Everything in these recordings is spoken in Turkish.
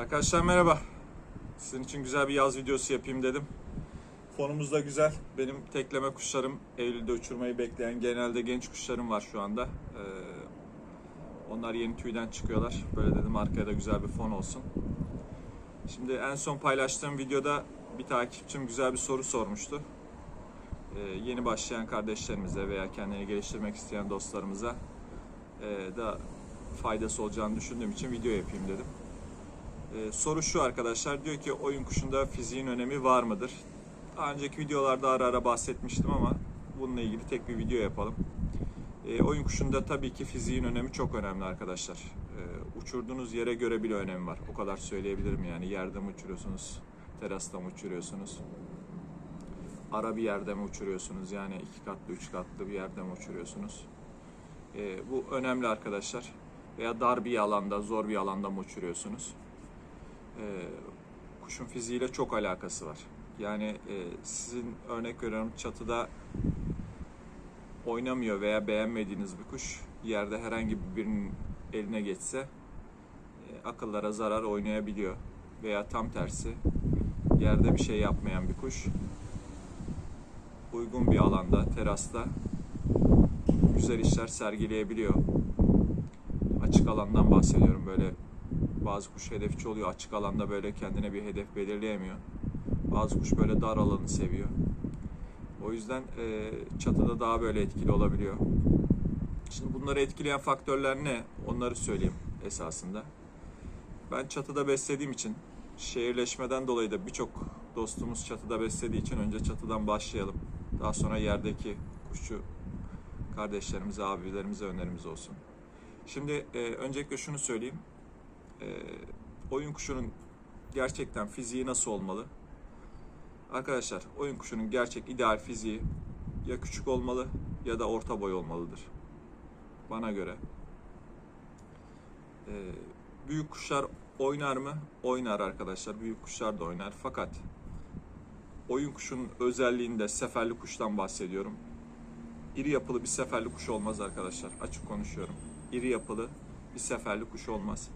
Arkadaşlar merhaba. Sizin için güzel bir yaz videosu yapayım dedim. Fonumuz da güzel. Benim tekleme kuşlarım Eylül'de uçurmayı bekleyen genelde genç kuşlarım var şu anda. Ee, onlar yeni tüyden çıkıyorlar. Böyle dedim arkaya da güzel bir fon olsun. Şimdi en son paylaştığım videoda bir takipçim güzel bir soru sormuştu. Ee, yeni başlayan kardeşlerimize veya kendini geliştirmek isteyen dostlarımıza e, da faydası olacağını düşündüğüm için video yapayım dedim. Ee, soru şu arkadaşlar diyor ki oyun kuşunda fiziğin önemi var mıdır? Daha önceki videolarda ara ara bahsetmiştim ama bununla ilgili tek bir video yapalım. Ee, oyun kuşunda tabii ki fiziğin önemi çok önemli arkadaşlar. Ee, uçurduğunuz yere göre bile önemi var. O kadar söyleyebilirim yani. Yerde mi uçuruyorsunuz, terasta mı uçuruyorsunuz? Ara bir yerde mi uçuruyorsunuz? Yani iki katlı, üç katlı bir yerde mi uçuruyorsunuz? Ee, bu önemli arkadaşlar. Veya dar bir alanda, zor bir alanda mı uçuruyorsunuz? Ee, kuşun fiziğiyle çok alakası var. Yani e, sizin örnek veriyorum çatıda oynamıyor veya beğenmediğiniz bir kuş yerde herhangi birinin eline geçse e, akıllara zarar oynayabiliyor. Veya tam tersi yerde bir şey yapmayan bir kuş uygun bir alanda, terasta güzel işler sergileyebiliyor. Açık alandan bahsediyorum böyle bazı kuş hedefçi oluyor. Açık alanda böyle kendine bir hedef belirleyemiyor. Bazı kuş böyle dar alanı seviyor. O yüzden e, çatıda daha böyle etkili olabiliyor. Şimdi bunları etkileyen faktörler ne? Onları söyleyeyim esasında. Ben çatıda beslediğim için şehirleşmeden dolayı da birçok dostumuz çatıda beslediği için önce çatıdan başlayalım. Daha sonra yerdeki kuşçu kardeşlerimize, abilerimize önerimiz olsun. Şimdi e, öncelikle şunu söyleyeyim. E, oyun kuşunun gerçekten fiziği nasıl olmalı? Arkadaşlar oyun kuşunun gerçek ideal fiziği ya küçük olmalı ya da orta boy olmalıdır. Bana göre. E, büyük kuşlar oynar mı? Oynar arkadaşlar. Büyük kuşlar da oynar. Fakat oyun kuşunun özelliğinde seferli kuştan bahsediyorum. İri yapılı bir seferli kuş olmaz arkadaşlar. Açık konuşuyorum. İri yapılı bir seferli kuş olmaz.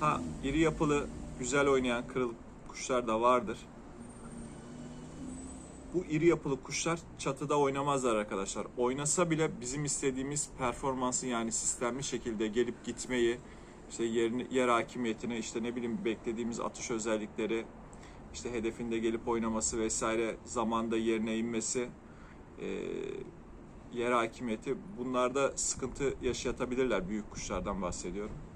Ha iri yapılı güzel oynayan kırıl kuşlar da vardır. Bu iri yapılı kuşlar çatıda oynamazlar arkadaşlar. Oynasa bile bizim istediğimiz performansı yani sistemli şekilde gelip gitmeyi, işte yerini, yer hakimiyetini, işte ne bileyim beklediğimiz atış özellikleri, işte hedefinde gelip oynaması vesaire zamanda yerine inmesi, e, yer hakimiyeti bunlarda sıkıntı yaşatabilirler büyük kuşlardan bahsediyorum.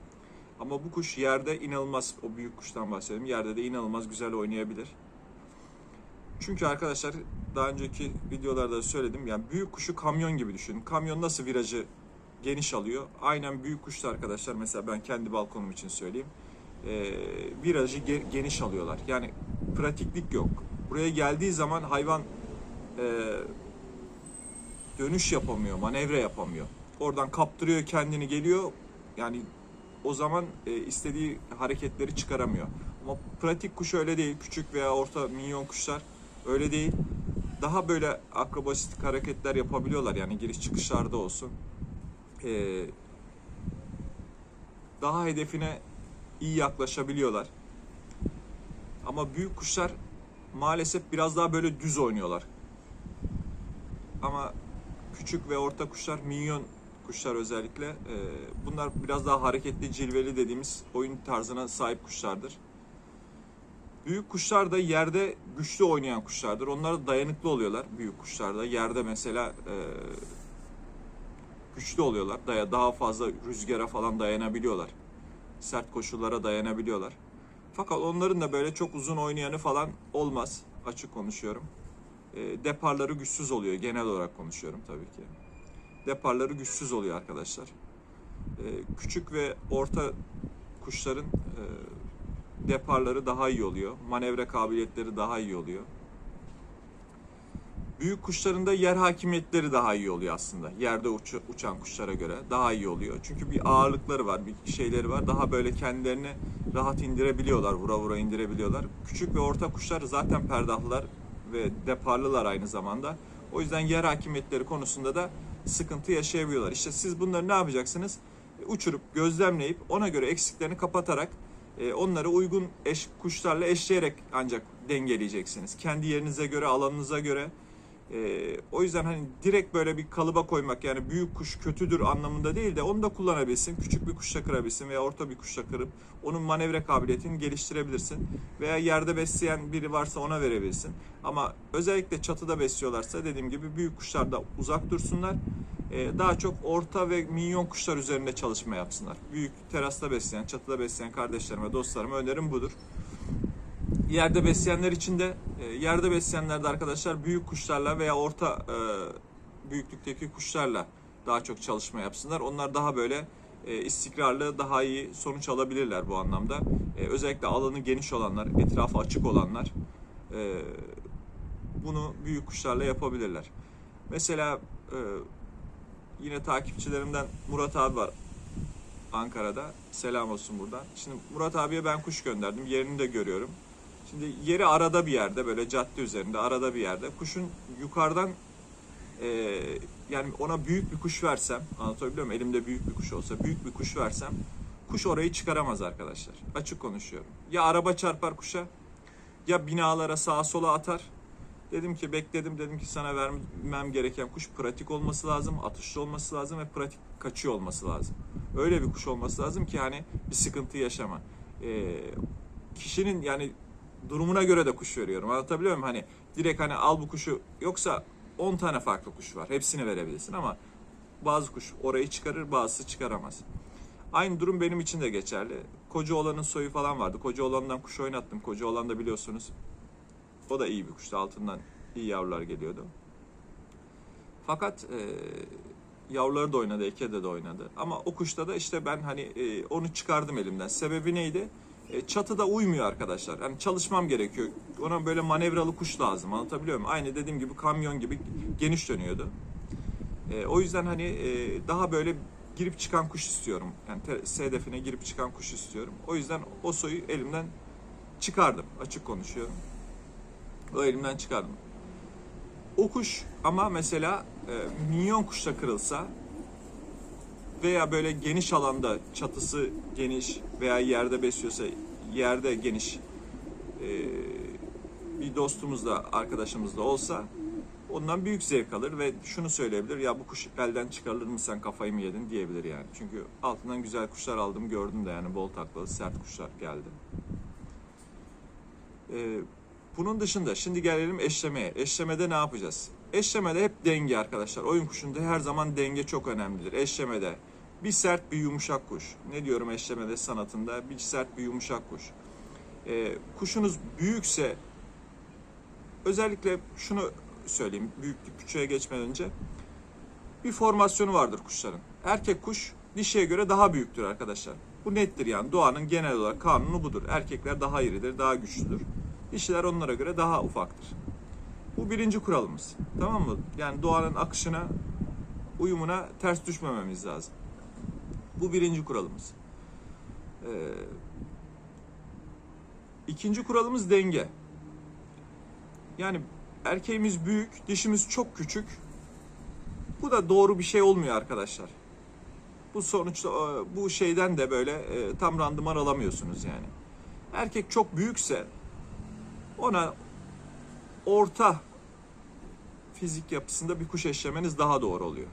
Ama bu kuş yerde inanılmaz, o büyük kuştan bahsedelim, yerde de inanılmaz güzel oynayabilir. Çünkü arkadaşlar daha önceki videolarda da söyledim yani büyük kuşu kamyon gibi düşünün. Kamyon nasıl virajı geniş alıyor? Aynen büyük kuşlar arkadaşlar mesela ben kendi balkonum için söyleyeyim. Ee, virajı ge- geniş alıyorlar. Yani pratiklik yok. Buraya geldiği zaman hayvan e, dönüş yapamıyor, manevra yapamıyor. Oradan kaptırıyor kendini geliyor. Yani o zaman e, istediği hareketleri çıkaramıyor. Ama pratik kuş öyle değil. Küçük veya orta minyon kuşlar öyle değil. Daha böyle akrobastik hareketler yapabiliyorlar. Yani giriş çıkışlarda olsun. E, daha hedefine iyi yaklaşabiliyorlar. Ama büyük kuşlar maalesef biraz daha böyle düz oynuyorlar. Ama küçük ve orta kuşlar, minyon kuşlar özellikle e, bunlar biraz daha hareketli, cilveli dediğimiz oyun tarzına sahip kuşlardır. Büyük kuşlar da yerde güçlü oynayan kuşlardır. Onlar da dayanıklı oluyorlar büyük kuşlarda. Yerde mesela e, güçlü oluyorlar. Daya, daha fazla rüzgara falan dayanabiliyorlar. Sert koşullara dayanabiliyorlar. Fakat onların da böyle çok uzun oynayanı falan olmaz. Açık konuşuyorum. E, deparları güçsüz oluyor. Genel olarak konuşuyorum tabii ki. Deparları güçsüz oluyor arkadaşlar. E, küçük ve orta kuşların e, deparları daha iyi oluyor. Manevra kabiliyetleri daha iyi oluyor. Büyük kuşların da yer hakimiyetleri daha iyi oluyor aslında. Yerde uç- uçan kuşlara göre daha iyi oluyor. Çünkü bir ağırlıkları var, bir şeyleri var. Daha böyle kendilerini rahat indirebiliyorlar, vura vura indirebiliyorlar. Küçük ve orta kuşlar zaten perdahlılar ve deparlılar aynı zamanda. O yüzden yer hakimiyetleri konusunda da sıkıntı yaşayabiliyorlar. İşte siz bunları ne yapacaksınız? Uçurup gözlemleyip ona göre eksiklerini kapatarak E, onları uygun eş, kuşlarla eşleyerek ancak dengeleyeceksiniz. Kendi yerinize göre, alanınıza göre. E, o yüzden hani direkt böyle bir kalıba koymak yani büyük kuş kötüdür anlamında değil de onu da kullanabilsin. Küçük bir kuşla kırabilsin veya orta bir kuşla kırıp onun manevra kabiliyetini geliştirebilirsin. Veya yerde besleyen biri varsa ona verebilirsin. Ama özellikle çatıda besliyorlarsa dediğim gibi büyük kuşlarda uzak dursunlar. Ee, daha çok orta ve minyon kuşlar üzerinde çalışma yapsınlar. Büyük terasta besleyen, çatıda besleyen kardeşlerime, dostlarıma önerim budur. Yerde besleyenler için de e, yerde besleyenler de arkadaşlar büyük kuşlarla veya orta e, büyüklükteki kuşlarla daha çok çalışma yapsınlar. Onlar daha böyle e, istikrarlı, daha iyi sonuç alabilirler bu anlamda. Özellikle alanı geniş olanlar, etrafı açık olanlar bunu büyük kuşlarla yapabilirler. Mesela yine takipçilerimden Murat abi var Ankara'da. Selam olsun buradan. Şimdi Murat abiye ben kuş gönderdim. Yerini de görüyorum. Şimdi yeri arada bir yerde böyle cadde üzerinde arada bir yerde. Kuşun yukarıdan e, yani ona büyük bir kuş versem anlatabiliyor muyum? Elimde büyük bir kuş olsa büyük bir kuş versem kuş orayı çıkaramaz arkadaşlar. Açık konuşuyorum. Ya araba çarpar kuşa ya binalara sağa sola atar. Dedim ki bekledim dedim ki sana vermem gereken kuş pratik olması lazım, atışlı olması lazım ve pratik kaçıyor olması lazım. Öyle bir kuş olması lazım ki hani bir sıkıntı yaşama. Ee, kişinin yani durumuna göre de kuş veriyorum. Anlatabiliyor muyum? Hani direkt hani al bu kuşu yoksa 10 tane farklı kuş var. Hepsini verebilirsin ama bazı kuş orayı çıkarır, bazısı çıkaramaz. Aynı durum benim için de geçerli. Koca olanın soyu falan vardı. Koca olandan kuş oynattım. Koca olan da biliyorsunuz o da iyi bir kuştu. Altından iyi yavrular geliyordu. Fakat e, yavruları da oynadı, ekede de oynadı. Ama o kuşta da işte ben hani e, onu çıkardım elimden. Sebebi neydi? E, çatıda uymuyor arkadaşlar. Yani çalışmam gerekiyor. Ona böyle manevralı kuş lazım. Anlatabiliyor muyum? Aynı dediğim gibi kamyon gibi geniş dönüyordu. E, o yüzden hani e, daha böyle girip çıkan kuş istiyorum. Yani hedefine girip çıkan kuş istiyorum. O yüzden o soyu elimden çıkardım. Açık konuşuyorum. O elimden çıkardım. O kuş ama mesela e, minyon kuşla kırılsa veya böyle geniş alanda çatısı geniş veya yerde besliyorsa yerde geniş e, bir dostumuz da arkadaşımız da olsa ondan büyük zevk alır ve şunu söyleyebilir ya bu kuş elden çıkarılır mı sen kafayı mı yedin diyebilir yani. Çünkü altından güzel kuşlar aldım gördüm de yani bol taklalı sert kuşlar geldi. E, bunun dışında şimdi gelelim eşlemeye. Eşlemede ne yapacağız? Eşlemede hep denge arkadaşlar. Oyun kuşunda her zaman denge çok önemlidir. Eşlemede bir sert bir yumuşak kuş. Ne diyorum eşlemede sanatında? Bir sert bir yumuşak kuş. Ee, kuşunuz büyükse özellikle şunu söyleyeyim büyüklük küçüğe geçmeden önce bir formasyonu vardır kuşların. Erkek kuş dişiye göre daha büyüktür arkadaşlar. Bu nettir yani doğanın genel olarak kanunu budur. Erkekler daha iridir, daha güçlüdür. Dişiler onlara göre daha ufaktır. Bu birinci kuralımız. Tamam mı? Yani doğanın akışına, uyumuna ters düşmememiz lazım. Bu birinci kuralımız. Ee, ikinci kuralımız denge. Yani erkeğimiz büyük, dişimiz çok küçük. Bu da doğru bir şey olmuyor arkadaşlar. Bu sonuçta e, bu şeyden de böyle e, tam randıman alamıyorsunuz yani. Erkek çok büyükse ona orta fizik yapısında bir kuş eşlemeniz daha doğru oluyor.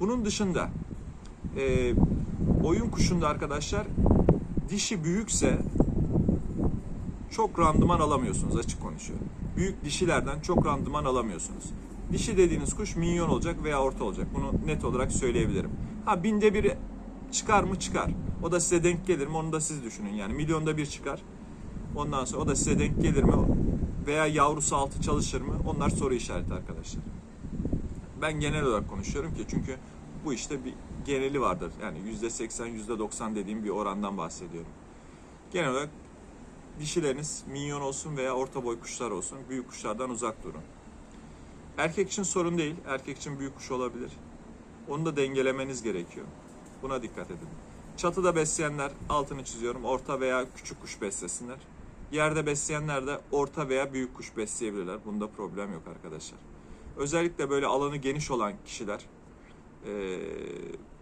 Bunun dışında e, oyun kuşunda arkadaşlar dişi büyükse çok randıman alamıyorsunuz açık konuşuyorum. Büyük dişilerden çok randıman alamıyorsunuz. Dişi dediğiniz kuş minyon olacak veya orta olacak. Bunu net olarak söyleyebilirim. Ha binde bir çıkar mı çıkar. O da size denk gelir mi onu da siz düşünün. Yani milyonda bir çıkar. Ondan sonra o da size denk gelir mi veya yavrusu altı çalışır mı? Onlar soru işareti arkadaşlar. Ben genel olarak konuşuyorum ki çünkü bu işte bir geneli vardır. Yani yüzde seksen, yüzde doksan dediğim bir orandan bahsediyorum. Genel olarak dişileriniz minyon olsun veya orta boy kuşlar olsun. Büyük kuşlardan uzak durun. Erkek için sorun değil. Erkek için büyük kuş olabilir. Onu da dengelemeniz gerekiyor. Buna dikkat edin. Çatıda besleyenler altını çiziyorum. Orta veya küçük kuş beslesinler. Yerde besleyenler de orta veya büyük kuş besleyebilirler. Bunda problem yok arkadaşlar. Özellikle böyle alanı geniş olan kişiler,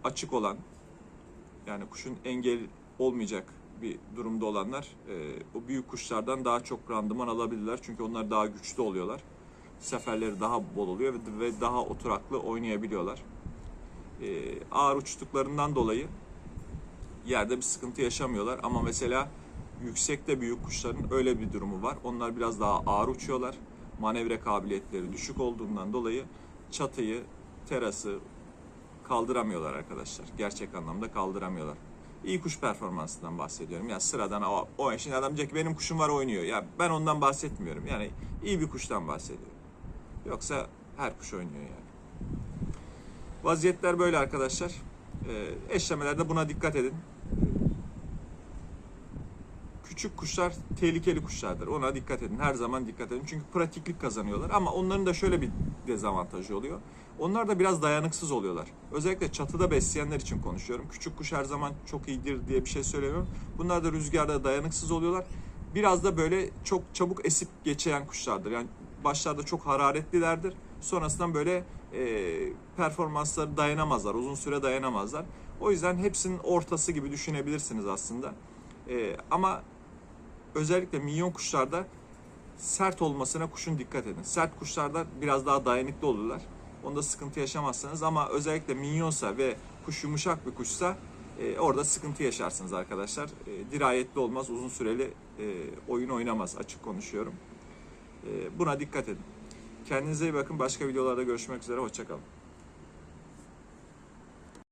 açık olan, yani kuşun engel olmayacak bir durumda olanlar e, o büyük kuşlardan daha çok randıman alabilirler. Çünkü onlar daha güçlü oluyorlar. Seferleri daha bol oluyor ve- daha oturaklı oynayabiliyorlar. E, ağır uçtuklarından dolayı yerde bir sıkıntı yaşamıyorlar. Ama mesela yüksekte büyük kuşların öyle bir durumu var. Onlar biraz daha ağır uçuyorlar. Manevra kabiliyetleri düşük olduğundan dolayı çatıyı, terası kaldıramıyorlar arkadaşlar. Gerçek anlamda kaldıramıyorlar. İyi kuş performansından bahsediyorum. Ya sıradan o, o şimdi adam diyecek benim kuşum var oynuyor. Ya ben ondan bahsetmiyorum. Yani iyi bir kuştan bahsediyorum. Yoksa her kuş oynuyor yani. Vaziyetler böyle arkadaşlar. Ee, eşlemelerde buna dikkat edin. Küçük kuşlar tehlikeli kuşlardır. Ona dikkat edin. Her zaman dikkat edin. Çünkü pratiklik kazanıyorlar. Ama onların da şöyle bir dezavantajı oluyor. Onlar da biraz dayanıksız oluyorlar. Özellikle çatıda besleyenler için konuşuyorum. Küçük kuş her zaman çok iyidir diye bir şey söylemiyorum. Bunlar da rüzgarda dayanıksız oluyorlar. Biraz da böyle çok çabuk esip geçen kuşlardır. Yani başlarda çok hararetlilerdir. Sonrasından böyle e, performansları dayanamazlar. Uzun süre dayanamazlar. O yüzden hepsinin ortası gibi düşünebilirsiniz aslında. E, ama özellikle minyon kuşlarda sert olmasına kuşun dikkat edin. Sert kuşlarda biraz daha dayanıklı olurlar. Onda sıkıntı yaşamazsınız ama özellikle minyonsa ve kuş yumuşak bir kuşsa e, orada sıkıntı yaşarsınız arkadaşlar. E, dirayetli olmaz, uzun süreli e, oyun oynamaz açık konuşuyorum. E, buna dikkat edin. Kendinize iyi bakın. Başka videolarda görüşmek üzere. Hoşçakalın.